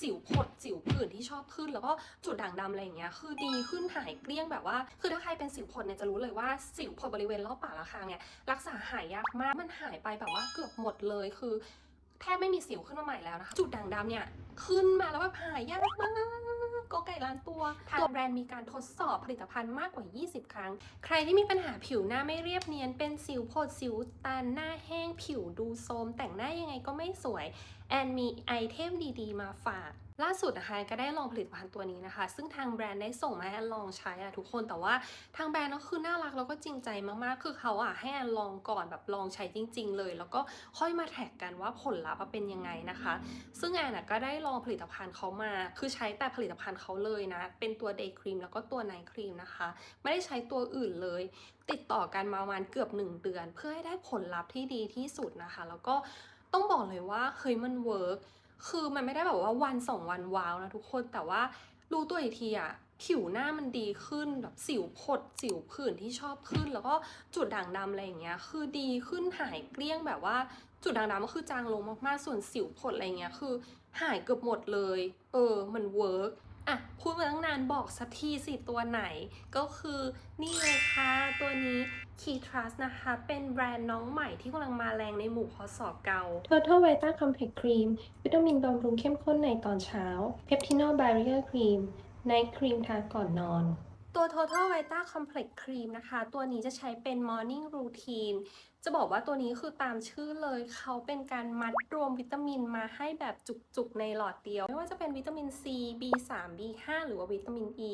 สิวผดสิวผื่นที่ชอบขึ้น แล้วก็จุดด่างดำอะไรอย่างเงี้ยคือดีขึ้นหายเกลี้ยงแบบว่า คือถ้าใครเป็นสิวผดเนี่ยจะรู้เลยว่าสิวผดบริเวณรอบปากและคางเนี่ยรักษาหายยากมากมันหายไปแบบว่าเกือบหมดเลยคือแทบไม่มีสิวขึ้นมาใหม่แล้วนะคะจุดด่างดำเนี่ยขึ้นมาแล้วแบบหายยากมาก ก็ไก่ล้านตัวทางแบรนด์มีการทดสอบผลิตภัณฑ์มากกว่า 20 ครั้ง ใครที่มีปัญหาผิวหน้าไม่เรียบเนียน เป็นสิวผดสิวตันหน้าแห้งผิวดูโทรมแต่งหน้ายังไงก็ไม่สวย แอนมีไอเทมดีๆ มาฝาก ล่าสุดนะคะก็ได้ลองผลิตภัณฑ์ตัวนี้นะคะ ซึ่งทางแบรนด์ได้ส่งมาให้แอนลองใช้อะทุกคนแต่ว่าทางแบรนด์ก็คือน่ารักแล้วก็จริงใจมากๆ คือเขาอะให้แอนลองก่อนแบบลองใช้จริง ๆ เลย แล้วก็ค่อยมาแท็กกันว่าผลลัพธ์เป็นยังไงนะคะ ซึ่งแอนก็ได้ลองผลิตภัณฑ์เขามา คือใช้แต่ผลิตภัณฑ์เขาเลยนะ เป็นตัวเดย์ครีมแล้วก็ตัวไนท์ครีมนะคะ ไม่ได้ใช้ตัวอื่นเลย ติดต่อกันมาประมาณเกือบ 1 เดือน เพื่อให้ได้ผลลัพธ์ที่ดีที่สุดนะคะ แล้วก็ต้องบอกเลยว่าเฮ้ยมันเวิร์ก คือมันไม่ได้แบบว่าวันสองวันว้าวนะทุกคนแต่ว่ารู้ตัวอีกทีอะผิวหน้ามันดีขึ้นแบบสิวผดสิวผื่นที่ชอบขึ้น แล้วก็จุดด่างดำอะไรอย่างเงี้ย คือดีขึ้นหายเกลี้ยงแบบว่าจุดด่างดำก็คือจางลงมากๆส่วนสิวผดอะไรเงี้ยคือ หายเกือบหมดเลย เออมันเวิร์ก อะพูดมาตั้งนานบอกสักทีสิตัวไหน ก็คือนี่เลยค่ะตัวนี้ Key Trust นะคะ เป็นแบรนด์น้องใหม่ที่กำลังมาแรงในหมู่พอสอเกา Total Vita Complex Cream วิตามินบำรุงเข้มข้นในตอนเช้า Peptidol Barrier Cream ในครีมทาก่อนนอน ตัว Total Vita Complex Cream นะคะ ตัวนี้จะใช้เป็น Morning Routine จะบอกว่าตัวนี้คือตามชื่อเลย เขาเป็นการมัดรวมวิตามินมาให้แบบจุกๆในหลอดเดียว ไม่ว่าจะเป็นวิตามิน C B3 B5 หรือว่าวิตามิน E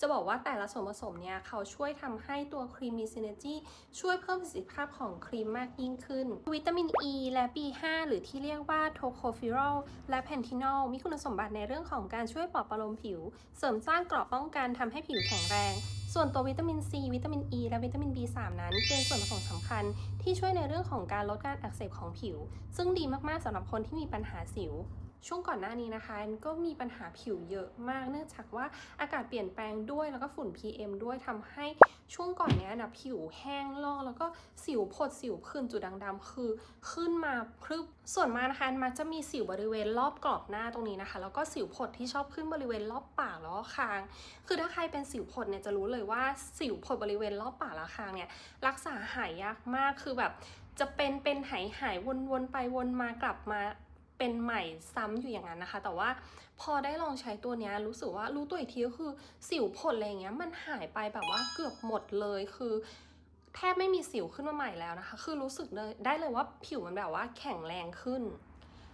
จะบอกว่าแต่ละส่วนผสมเนี่ยเขาช่วยทำให้ตัวครีมมี Synergy ช่วยเพิ่มประสิทธิภาพของครีมมากยิ่งขึ้น วิตามิน E และ B5 หรือที่เรียกว่าโทโคฟิรอลและแพนทินอลมีคุณสมบัติในเรื่องของการช่วยปลอบประโลมผิว เสริมสร้างเกราะป้องกันทำให้ผิวแข็งแรง ส่วนตัววิตามิน C วิตามิน E และวิตามิน B3 นั้น เป็นส่วนผสมสำคัญที่ช่วยในเรื่องของการลดการอักเสบของผิว ซึ่งดีมากๆสำหรับคนที่มีปัญหาสิว ช่วงก่อนหน้านี้นะคะแอนก็มีปัญหาผิวเยอะมาก เนื่องจากว่าอากาศเปลี่ยนแปลงด้วยแล้วก็ฝุ่น PM ด้วยทำให้ช่วงก่อนเนี้ยนะผิวแห้งลอกแล้วก็สิวผดสิวผื่นจุดด่างดำคือ ขึ้นมาพรึบส่วนมากนะคะมักจะมีสิวบริเวณรอบกรอบหน้าตรงนี้นะคะ แล้วก็สิวผดที่ชอบขึ้นบริเวณรอบปากแล้วก็คาง คือถ้าใครเป็นสิวผดเนี่ยจะรู้เลยว่าสิวผดบริเวณรอบปากและคางเนี่ยรักษาหายยากมากคือแบบจะเป็นเป็นหายหายวนวนไปวนมากลับมา เป็นใหม่ซ้ำอยู่อย่างนั้นนะคะ แต่ว่าพอได้ลองใช้ตัวนี้รู้สึกว่ารู้ตัวอีกทีก็คือสิวผดอะไรเงี้ยมันหายไปแบบว่าเกือบหมดเลยคือแทบไม่มีสิวขึ้นมาใหม่แล้วนะคะ คือรู้สึกเลยได้เลยว่าผิวมันแบบว่าแข็งแรงขึ้น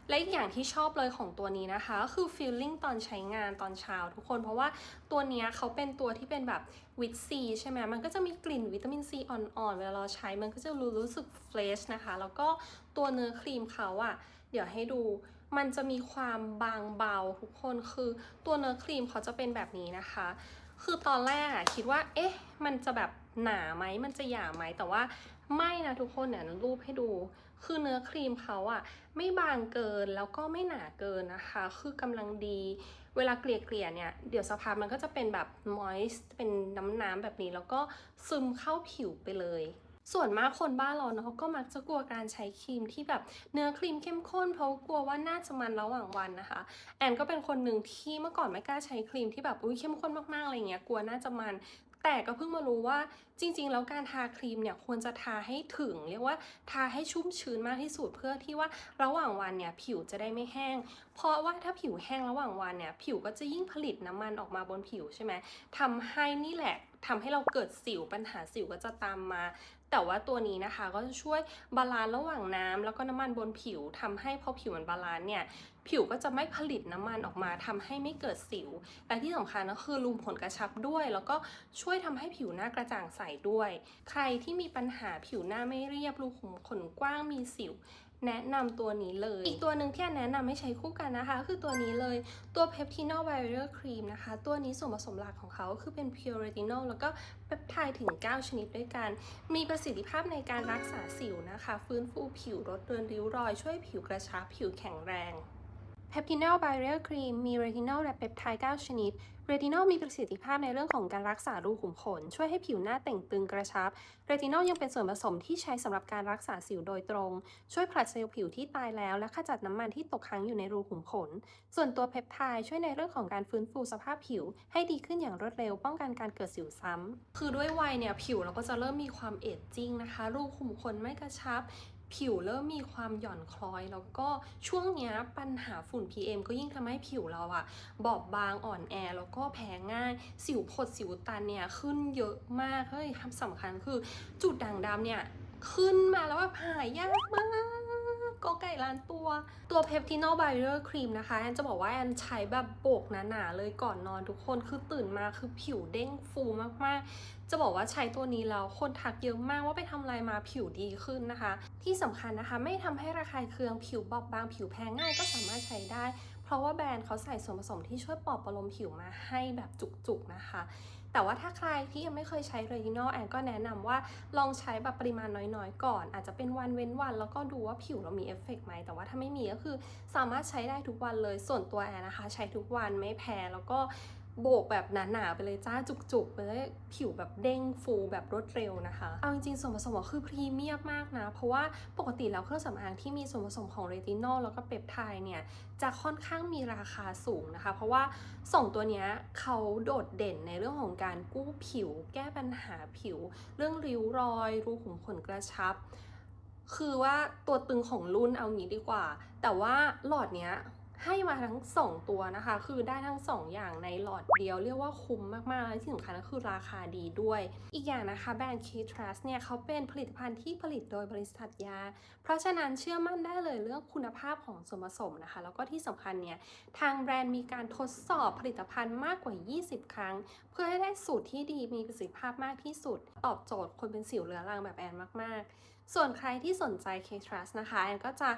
และอีกอย่างที่ชอบเลยของตัวนี้นะคะก็คือ feeling ตอนใช้งานตอนเช้าทุกคน เพราะว่าตัวนี้เขาเป็นตัวที่เป็นแบบวิตซีใช่ไหมมันก็จะมีกลิ่นวิตามินซีอ่อนๆ เวลาเราใช้มันก็จะรู้รู้สึกเฟรชนะคะ แล้วก็ตัวเนื้อครีมเขาอะเดี๋ยวให้ดูมันจะมีความบางเบาทุกคนคือตัวเนื้อครีมเขาจะเป็นแบบนี้นะคะ คือตอนแรกอะคิดว่า เอ๊ะ มันจะแบบ หนาไหมมันจะหยาไหมแต่ว่าไม่นะทุกคนเนี่ยรูปให้ดู คือเนื้อครีมเขาอะไม่บางเกินแล้วก็ไม่หนาเกินนะคะ คือกำลังดี เวลาเกลี่ยเกลี่ยๆเนี่ยเดี๋ยวสภาพมันก็จะเป็นแบบ moist เป็นน้ำน้ำๆแบบนี้ แล้วก็ซึมเข้าผิวไปเลยส่วนมากคนบ้านเราเนาะก็มักจะกลัวการใช้ครีมที่แบบเนื้อครีมเข้มข้นเพราะกลัวว่าน่าจะมันระหว่างวันนะคะ แอนก็เป็นคนหนึ่งที่เมื่อก่อนไม่กล้าใช้ครีมที่แบบอุ้ยเข้มข้นมากๆอะไรเงี้ยกลัวน่าจะมัน แต่ก็เพิ่งมารู้ว่าจริง ๆ แล้วการทาครีมเนี่ยควรจะทาให้ถึง เรียกว่าทาให้ชุ่มชื้นมากที่สุดเพื่อที่ว่าระหว่างวันเนี่ยผิวจะได้ไม่แห้ง เพราะว่าถ้าผิวแห้งระหว่างวันเนี่ยผิวก็จะยิ่งผลิตน้ำมันออกมาบนผิวใช่ไหมทำให้นี่แหละ ทำให้เราเกิดสิวปัญหาสิวก็จะตามมา แต่ว่าตัวนี้นะคะก็จะช่วยบาลานซ์ระหว่างน้ำแล้วก็น้ำมันบนผิวทำให้พอผิวมันบาลานซ์เนี่ยผิวก็จะไม่ผลิตน้ำมันออกมาทำให้ไม่เกิดสิว และที่สำคัญก็คือรูมขนกระชับด้วย แล้วก็ช่วยทำให้ผิวหน้ากระจ่างใสด้วย ใครที่มีปัญหาผิวหน้าไม่เรียบรูขุมขนกว้างมีสิว แนะนำตัวนี้เลย อีกตัวหนึ่งที่แนะนำให้ใช้คู่กันนะคะ คือตัวนี้เลยตัว Peptinol Barrier Cream นะคะ ตัวนี้ส่วนผสมหลักของเขาคือเป็น Pure Retinol แล้วก็เปปไทด์ถึง 9 ชนิดด้วยกัน มีประสิทธิภาพในการรักษาสิวนะคะ ฟื้นฟูผิวลดเลือนริ้วรอย ช่วยผิวกระชับผิวแข็งแรง p e p t i n o l Barrier Cream มี Retinol และเปปไทด์9ชนิด Retinol มีประสิทธิภาพในเรื่องของการรักษารูขุมขน ช่วยให้ผิวหน้าเต่งตึงกระชับ Retinol ยังเป็นส่วนผสมที่ใช้สำหรับการรักษาสิวโดยตรง ช่วยผลัดเซลล์ผิวที่ตายแล้ว และขจัดน้ำมันที่ตกค้างอยู่ในรูขุมขน ส่วนตัวเพปไทด์ช่วยในเรื่องของการฟื้นฟูสภาพผิว ให้ดีขึ้นอย่างรวดเร็ว ป้องกันการเกิดสิวซ้ำคือด้วยวัยเนี่ยผิวเราก็จะเริ่มมีความเอจจิ้งนะคะ รูขุมขนไม่กระชับ ผิวเริ่มมีความหย่อนคล้อย แล้วก็ช่วงนี้ปัญหาฝุ่น PM ก็ยิ่งทำให้ผิวเราอะบอบบางอ่อนแอแล้วก็แพ้ง่าย สิวผดสิวตันเนี่ยขึ้นเยอะมากเฮ้ยคำสำคัญคือจุดด่างดำเนี่ยขึ้นมาแล้วแบบหายยากมาก ก็ไก่ล้านตัว ตัวเพปตินอลไบเ r อร์ครีมนะคะ แอนจะบอกว่าแอนใช้แบบโบกหนาๆเลยก่อนนอนทุกคนคือตื่นมาคือผิวเด้งฟูมากๆ จะบอกว่าใช้ตัวนี้แล้วคนทักเยอะมากว่าไปทำอะไรมาผิวดีขึ้นนะคะ ที่สำคัญนะคะไม่ทำให้ระคายเคืองผิวบอบบางผิวแพ้ง่ายก็สามารถใช้ได้ เพราะว่าแบรนด์เขาใส่ส่วนผสมที่ช่วยปลอบประโลมผิวมาให้แบบจุกๆนะคะ แต่ว่าถ้าใครที่ยังไม่เคยใช้ Retinol แอนก็แนะนำว่าลองใช้แบบปริมาณน้อยๆ ก่อน อาจจะเป็นวันเว้นวันแล้วก็ดูว่าผิวเรามีเอฟเฟกต์ไหม แต่ว่าถ้าไม่มีก็คือสามารถใช้ได้ทุกวันเลย ส่วนตัวแอนนะคะ ใช้ทุกวันไม่แพ้แล้วก็ โบกแบบหนาๆไปเลยจ้าจุกๆไปเลยผิวแบบเด้งฟูแบบรวดเร็วนะคะ เอาจริงๆส่วนผสมก็คือพรีเมียมมากนะ เพราะว่าปกติแล้วเครื่องสำอางที่มีส่วนผสมของเรตินอลแล้วก็เปปไทด์เนี่ย จะค่อนข้างมีราคาสูงนะคะ เพราะว่าสองตัวเนี้ยเขาโดดเด่นในเรื่องของการกู้ผิว แก้ปัญหาผิว เรื่องริ้วรอย รูขุมขนกระชับ คือว่าตัวตึงของรุ่นเอางี้ดีกว่า แต่ว่าหลอดเนี้ย ให้มาทั้ง 2 ตัวนะคะ คือได้ทั้ง 2 อย่างในหลอดเดียวเรียกว่าคุ้มมากๆ และที่สำคัญก็คือราคาดีด้วย อีกอย่างนะคะแบรนด์ k t r u s t เนี่ยเขาเป็นผลิตภัณฑ์ที่ผลิตโดยบริษัทยา เพราะฉะนั้นเชื่อมั่นได้เลยเรื่องคุณภาพของส่วนผสมนะคะ แล้วก็ที่สำคัญเนี่ยทางแบรนด์มีการทดสอบผลิตภัณฑ์มากกว่า 20 ครั้ง เพื่อให้ได้สูตรที่ดีมีประสิทธิภาพมากที่สุด ตอบโจทย์คนเป็นสิวเรื้อรังแบบแอนมาก ๆ ส่วนใครที่สนใจ k t r u s t นะคะแอนก็จะ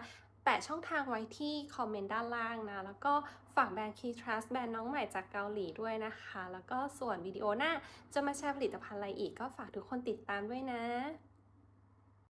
แปะช่องทางไว้ที่คอมเมนต์ด้านล่างนะ แล้วก็ฝากแบรนด์ Key t r u s t แบรนด์น้องใหม่จากเกาหลีด้วยนะคะ แล้วก็ส่วนวิดีโอหน้าจะมาแชร์ผลิตภัณฑ์อะไรอีกก็ฝากทุกคนติดตามด้วยนะ